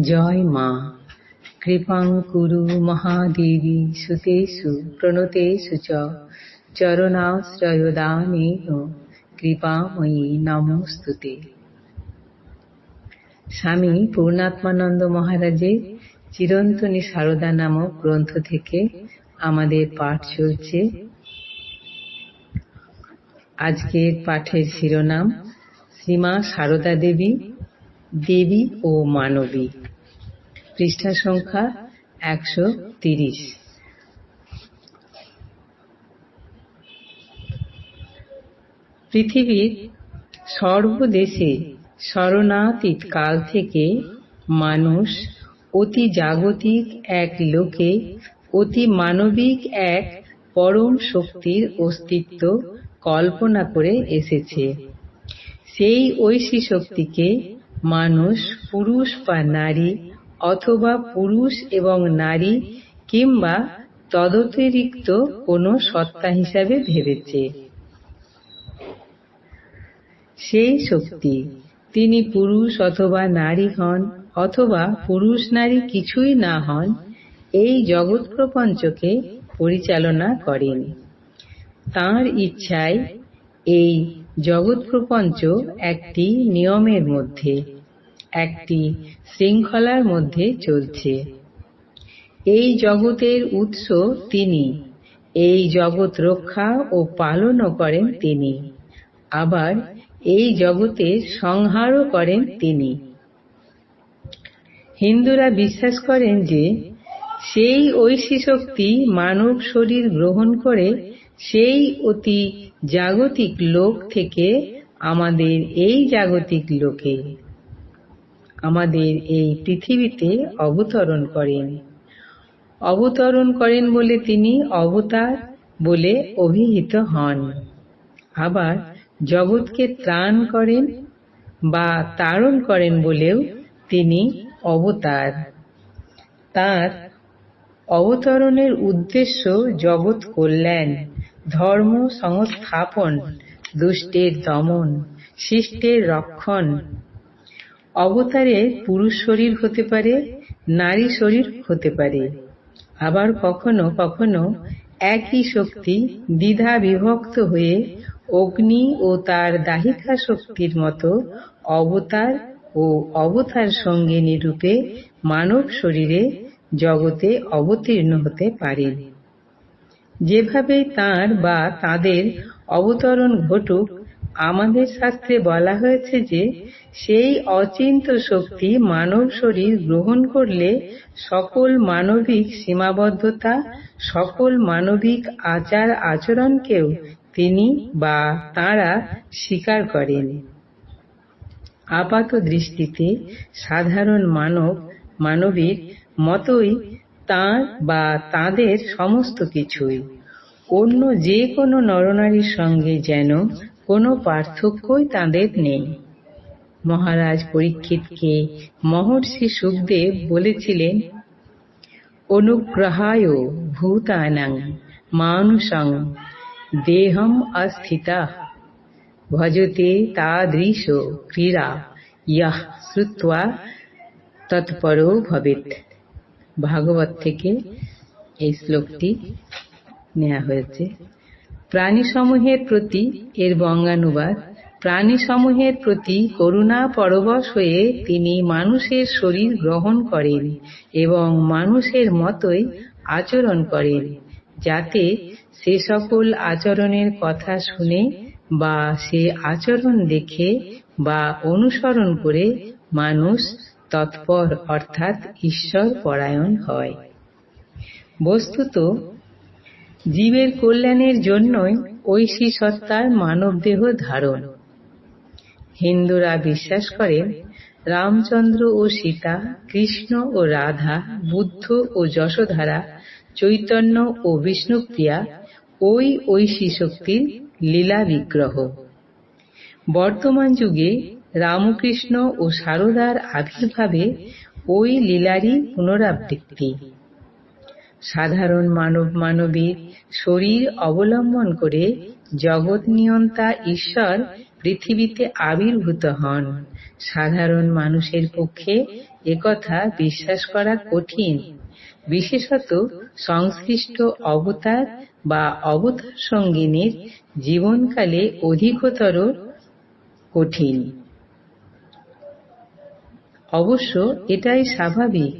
জয় মা। কৃপাং কুরু মহাদেবী সুতেষু, প্রণতেষু চ। চরণাশ্রয়দানেন কৃপাময়ী নমস্তুতে স্বামী পূর্ণাত্মানন্দ মহারাজের চিরন্তনী সারদা নামক গ্রন্থ থেকে আমাদের পাঠ চলছে। আজকের পাঠের শিরোনাম, শ্রীমা সারদা দেবী দেবী ও মানবী। পৃষ্ঠা সংখ্যা একশো তিরিশ। পৃথিবীর সর্বদেশে শরণাতীত কাল থেকে মানুষ অতি জাগতিক এক লোকে অতি মানবিক এক পরম শক্তির অস্তিত্ব কল্পনা করে এসেছে। সেই ঐশী শক্তিকে মানুষ পুরুষ বা নারী অথবা পুরুষ এবং নারী কিংবা তদতিরিক্ত কোনো সত্তা হিসাবে ভেবেছে। সেই শক্তি, তিনি পুরুষ অথবা নারী হন অথবা পুরুষ নারী কিছুই না হন, এই জগৎ প্রপঞ্চকে পরিচালনা করেন। তাঁর ইচ্ছায় এই জগৎ প্রপঞ্চ একটি নিয়মের মধ্যে একটি শৃঙ্খলার মধ্যে চলছে। এই জগতের উৎস তিনি। এই জগৎ রক্ষা ও পালনও করেন তিনি। আবার এই জগতের সংহারও করেন তিনি। হিন্দুরা বিশ্বাস করেন যে, সেই ঐশী শক্তি মানব শরীর গ্রহণ করে সেই অতি জাগতিক লোক থেকে আমাদের এই জাগতিক লোকে আমাদের এই পৃথিবীতে অবতরণ করেন। অবতরণ করেন বলে তিনি অবতার বলে অভিহিত হন। আবার জগৎকে ত্রাণ করেন বা তারণ করেন বলেও তিনি অবতার। তার অবতরণের উদ্দেশ্য জগৎ কল্যাণ, ধর্ম সংস্থাপন, দুষ্টের দমন, শিষ্টের রক্ষণ অবতারের পুরুষ শরীর হতে পারে, নারী শরীর হতে পারে। আবার কখনো কখনো একই শক্তি দ্বিধা বিভক্ত হয়ে অগ্নি ও তার দাহিকা শক্তির মতো অবতার ও অবতার সঙ্গিনী রূপে মানব শরীরে জগতে অবতীর্ণ হতে পারেন যেভাবে তার বা তাদের অবতরণ ঘটুক আমাদের শাস্ত্রে বলা হয়েছে যে, সেই অচিন্ত শক্তি মানব শরীর গ্রহণ করলে সকল মানবিক সীমাবদ্ধতা, সকল মানবিক আচার আচরণকেও তিনি বা তাঁরা স্বীকার করেন। আপাত দৃষ্টিতে সাধারণ মানব, মানবীর মতোই তাঁর বা তাঁদের সমস্ত কিছুই। অন্য যে কোনো নরনারীর সঙ্গে যেন কোনো পার্থক্যই তাঁদের নেই। মহারাজ পরীক্ষিতকে মহর্ষি সুখদেব বলেছিলেন, অনুগ্রহায় ভূতানাং মানুষং দেহম অস্থিতা, ভজতে তাদৃশ ক্রীড়া ইয়াহ শ্রুত্বা তৎপরও ভবেত ভাগবত থেকে এই শ্লোকটি নেওয়া হয়েছে। প্রাণীসমূহের প্রতি এর বঙ্গানুবাদ। প্রাণীসমূহের প্রতি করুণা পরবশ হয়ে তিনি মানুষের শরীর গ্রহণ করেন এবং মানুষের মতোই আচরণ করেন, যাতে সে সকল আচরণের কথা শুনে বা সে আচরণ দেখে বা অনুসরণ করে মানুষ তৎপর অর্থাৎ ঈশ্বর পরায়ণ হয়। বস্তুত জীবের কল্যাণের জন্যই ঐশী সত্তার মানবদেহ ধারণ। হিন্দুরা বিশ্বাস করেন, রামচন্দ্র ও সীতা, কৃষ্ণ ও রাধা, বুদ্ধ ও যশোধারা, চৈতন্য ও বিষ্ণুপ্রিয়া, ওই ঐশী শক্তির লীলা বিগ্রহ। বর্তমান যুগে রামকৃষ্ণ ও সারদার আবির্ভাবে ওই লীলারই পুনরাবৃত্তি। সাধারণ মানব মানবীর শরীর অবলম্বন করে জগৎ নিয়ন্তা ঈশ্বর পৃথিবীতে আবির্ভূত হন। সাধারণ মানুষের পক্ষে একথা বিশ্বাস করা কঠিন। বিশেষত সংশ্লিষ্ট অবতার বা অবতার সঙ্গিনীর জীবনকালে অধিকতর কঠিন। অবশ্য এটাই স্বাভাবিক।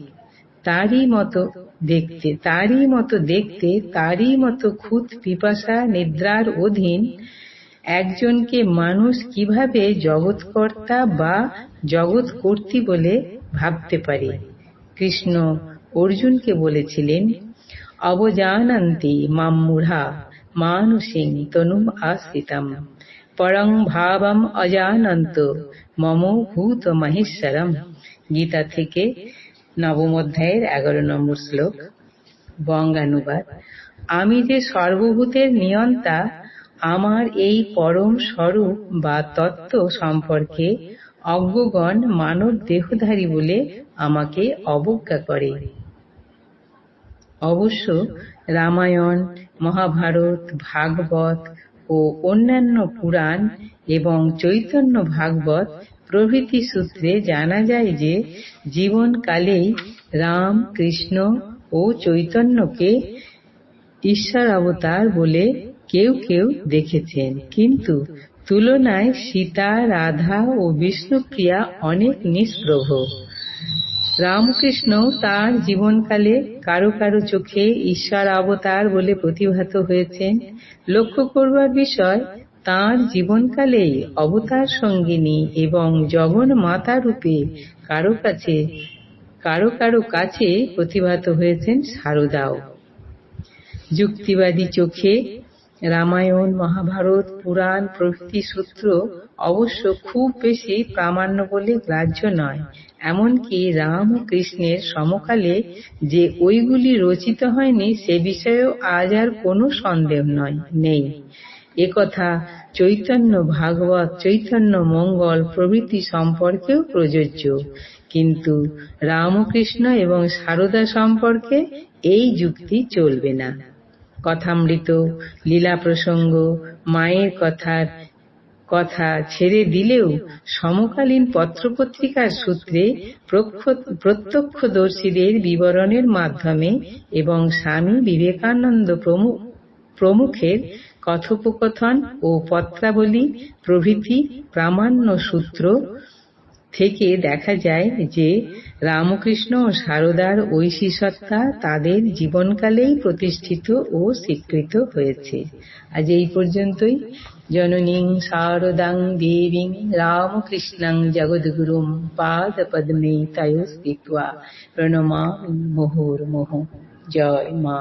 তারই মতো দেখতে, তারই মতো দেখতে, তারই মতো খুদ পিপাসা নিদ্রার অধীন একজনকে মানুষ কীভাবে জগৎকর্তা বা জগৎ কর্তী বলে ভাবতে পারে? কৃষ্ণ অর্জুনকে বলেছিলেন, অবজানন্তি মাম্মূঢ়া মানুষিং তনুম আশ্রিতম। পরং ভাবম অজানন্ত, মম ভূত মহেশ্বরম। গীতা থেকে নবম অধ্যায়ের এগারো নম্বর শ্লোক, বঙ্গানুবাদ। আমি যে সর্বভূতের নিয়ন্তা, আমার এই পরম স্বরূপ বা তত্ত্ব সম্পর্কে অজ্ঞগণ মানব দেহধারী বলে আমাকে অবজ্ঞা করে। অবশ্য রামায়ণ, মহাভারত, ভাগবত ও অন্যান্য পুরাণ এবং চৈতন্য ভাগবত প্রভৃতি সূত্রে জানা যায় যে জীবনকালেই রাম, কৃষ্ণ ও চৈতন্যকে ঈশ্বর অবতার বলে কেউ কেউ দেখেছেন। কিন্তু তুলনায় সীতা, রাধা ও বিষ্ণুপ্রিয়া অনেক নিষ্প্রভ। রামকৃষ্ণ তার জীবনকালে কারও কারও চোখে ঈশ্বর অবতার বলে প্রতিভাত হয়েছেন। লক্ষ্য করবার বিষয় তাঁর জীবনকালে অবতার সঙ্গিনী এবং জগন মাতা রূপে কারও কাছে, কারও কারও কাছে প্রতিভাত হয়েছেন সারদাও যুক্তিবাদী চোখে রামায়ণ, মহাভারত, পুরাণ প্রভৃতি সূত্র অবশ্য খুব বেশি প্রামাণ্য বলে গ্রাহ্য নয়। এমনকি রাম ও কৃষ্ণের সমকালে যে ওইগুলি রচিত হয়নি সে বিষয়েও আজ আর কোনো সন্দেহ নয়, নেই। একথা চৈতন্য ভাগবত, চৈতন্য মঙ্গল প্রভৃতি সম্পর্কেও প্রযোজ্য। কিন্তু রামকৃষ্ণ এবং সারদা সম্পর্কে এই যুক্তি চলবে না। কথামৃত, লীলা প্রসঙ্গ, মায়ের কথার কথা ছেড়ে দিলেও সমকালীন পত্রপত্রিকার সূত্রে প্রত্যক্ষদর্শীদের বিবরণের মাধ্যমে এবং স্বামী বিবেকানন্দ প্রমুখের কথোপকথন ও পত্রাবলী প্রভৃতি প্রামাণ্য সূত্র থেকে দেখা যায় যে রামকৃষ্ণ ও সারদার ঐশী সত্তা তাদের জীবনকালেই প্রতিষ্ঠিত ও স্বীকৃত হয়েছে। আজ এই পর্যন্তই। জননীং শারদাং দেবীং রামকৃষ্ণং জগদ্গুরুম পাদপদ্মে তয়োস্তিত্বা প্রণমা মোহর মোহ জয় মা।